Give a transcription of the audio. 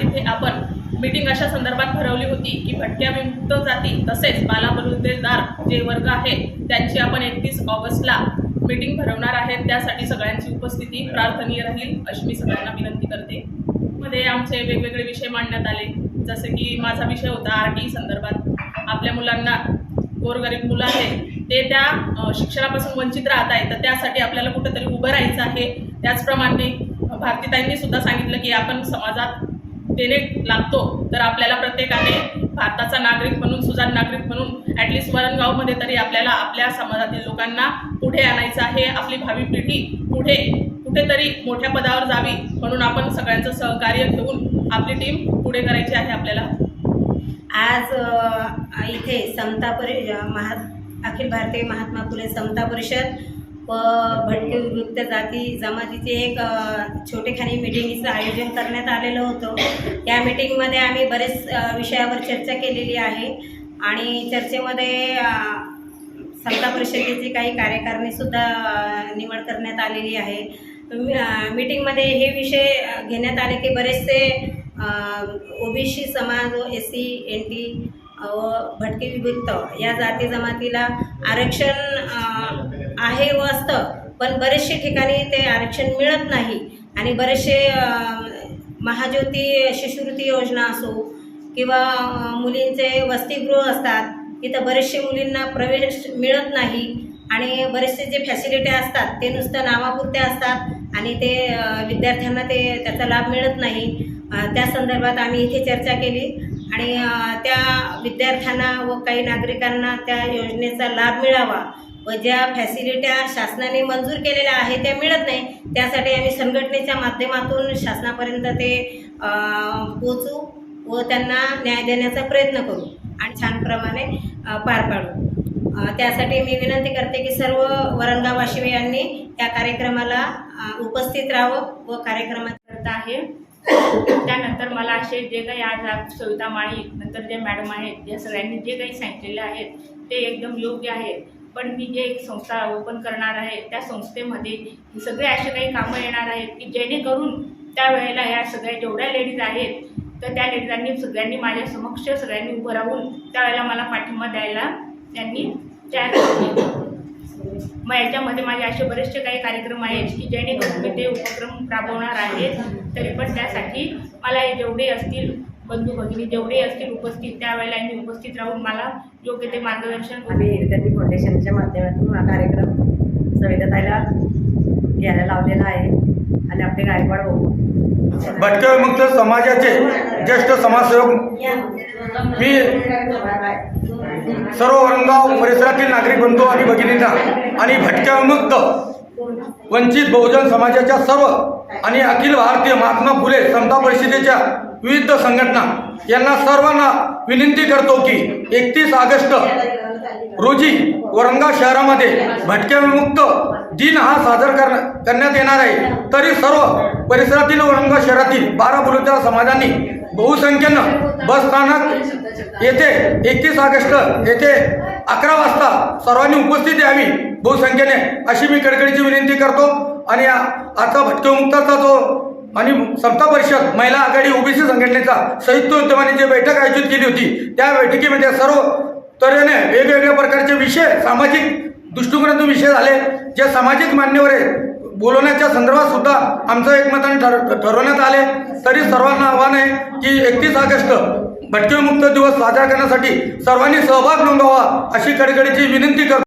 तिथे आपण मीटिंग अशा संदर्भात भरवली होती की भटक्या विमुक्त जाती तसेच बालाबलुतेदार जे वर्ग आहेत त्यांची आपण एकतीस ऑगस्टला मीटिंग भरवणार आहेत त्यासाठी सगळ्यांची उपस्थिती प्रार्थनीय राहील अशी मी सगळ्यांना विनंती करते. मध्ये आमचे वेगवेगळे विषय मांडण्यात आले. जसे की माझा विषय होता आर टी संदर्भात. आपल्या मुलांना गोरगरीब मुलं आहेत ते त्या शिक्षणापासून वंचित राहत आहेत. तर त्यासाठी आपल्याला कुठेतरी उभं राहायचं आहे. त्याचप्रमाणे भारतीताईंनी सुद्धा सांगितलं की आपण समाजात देणे लागतो. तर आपल्याला प्रत्येकाने भारताचा नागरिक म्हणून सुजाण नागरिक म्हणून ॲटलिस्ट वरणगावमध्ये तरी आपल्याला आपल्या समाजातील लोकांना पुढे आणायचं आहे आपली भावी पिढी पुढे कुठेतरी मोठ्या पदावर जावी म्हणून आपण सगळ्यांचं सहकार्य घेऊन आपली टीम पुढे करायची आहे आपल्याला. आज इथे समता परि महा अखिल भारतीय महात्मा फुले समता परिषद व भटके विमुक्त जाती जमातीचे एक छोटेखानी मिटिंगचं आयोजन करण्यात आलेलं होतं. या मिटिंगमध्ये आम्ही बरेच विषयावर चर्चा केलेली आहे आणि चर्चेमध्ये अ, समता परिषदेची काही कार्यकारणीसुद्धा निवड करण्यात आलेली आहे. मिटिंगमध्ये मीटिंगमध्ये हे विषय घेण्यात आले की बरेचसे ओबीसी समाज व एस सी एन टी व भटके विभक्त या जाती जमातीला आरक्षण आहे व असतं पण बरेचसे ठिकाणी ते आरक्षण मिळत नाही. आणि बरेचसे महाज्योती शिष्यवृत्ती योजना असो किंवा मुलींचे वसतिगृह असतात तिथं बरेचसे मुलींना प्रवेश मिळत नाही. आणि बरेचसे जे फॅसिलिटी असतात ते नुसतं नावापुरते असतात आणि ते विद्यार्थ्यांना ते त्याचा लाभ मिळत नाही. त्या संदर्भात आम्ही इथे चर्चा केली. आणि त्या विद्यार्थ्यांना व काही नागरिकांना त्या योजनेचा लाभ मिळावा. व ज्या फॅसिलिट्या शासनाने मंजूर केलेल्या आहेत त्या मिळत नाही त्यासाठी आम्ही संघटनेच्या माध्यमातून शासनापर्यंत ते पोचू व त्यांना न्याय देण्याचा प्रयत्न करू आणि छानप्रमाणे पार पाडू. त्यासाठी मी विनंती करते की सर्व वरणगावाशिवी यांनी त्या कार्यक्रमाला उपस्थित राहावं व कार्यक्रमात करत आहे. त्यानंतर मला असे जे काही आज सविता माळी नंतर जे मॅडम आहेत या सगळ्यांनी जे काही सांगितलेले आहेत ते एकदम योग्य आहेत. पण मी जे एक संस्था ओपन करणार आहे त्या संस्थेमध्ये हे सगळे असे काही कामं येणार आहेत की जेणेकरून त्यावेळेला ह्या सगळ्या जेवढ्या लेडीज आहेत तर त्या लेडीजांनी सगळ्यांनी माझ्या समक्ष सगळ्यांनी उभं राहून त्यावेळेला मला पाठिंबा द्यायला त्यांनी तयार केली. मग याच्यामध्ये माझे असे बरेचसे काही कार्यक्रम आहेत की जेणेकरून मी ते उपक्रम राबवणार आहेत तरी पण त्यासाठी मला हे जेवढे असतील बंधू भगिनी जेवढे असतील उपस्थित त्यावेळेला मी उपस्थित राहून मला योग्य ते मार्गदर्शन आम्ही विद्यार्थी फाउंडेशनच्या माध्यमातून हा कार्यक्रम सविताताईला घ्यायला लावलेला आहे. आणि आपले गायकवाड भाऊ भटक्या विमुक्त समाजाचे ज्येष्ठ समाजसेवक मी सर्व वरणगाव परिसरातील नागरिक बंधू आणि भगिनींना आणि भटक्या विमुक्त वंचित बहुजन समाजाच्या सर्व आणि अखिल भारतीय महात्मा फुले समता परिषदेच्या विविध संघटना यांना सर्वांना विनंती करतो की एकतीस ऑगस्ट रोजी औरंगाबाद शहरामध्ये भटक्या विमुक्त दिन हा साजर कर करण्यात येणार आहे. तरी सर्व परिसरातील औरंगाबाद शहरातील बारा बुलुत्या समाजांनी बहुसंख्येनं बस स्थानक येथे एकतीस ऑगस्ट येथे अकरा वाजता सर्वांनी उपस्थिती द्यावी बहुसंख्येने अशी मी कडकडीची विनंती करतो. आणि आ- आता भटक्यामुक्ताचा जो आणि समता परिषद महिला आघाडी ओबीसी संघटनेचा संयुक्त उद्यमाने जी बैठक आयोजित केली होती त्या बैठकीमध्ये सर्व तऱ्हेने वेगवेगळ्या प्रकारचे विषय सामाजिक दृष्टिकोनातून विषय झाले. जे सामाजिक मान्यवर आहे बोलवण्याच्या संदर्भात सुद्धा आमचं एकमताने ठर ठरवण्यात आले. तरी सर्वांना आव्हान आहे की एकतीस ऑगस्ट भटकेमुक्त दिवस साजरा करण्यासाठी सर्वांनी सहभाग नोंदवावा अशी कडकडीची विनंती करतो.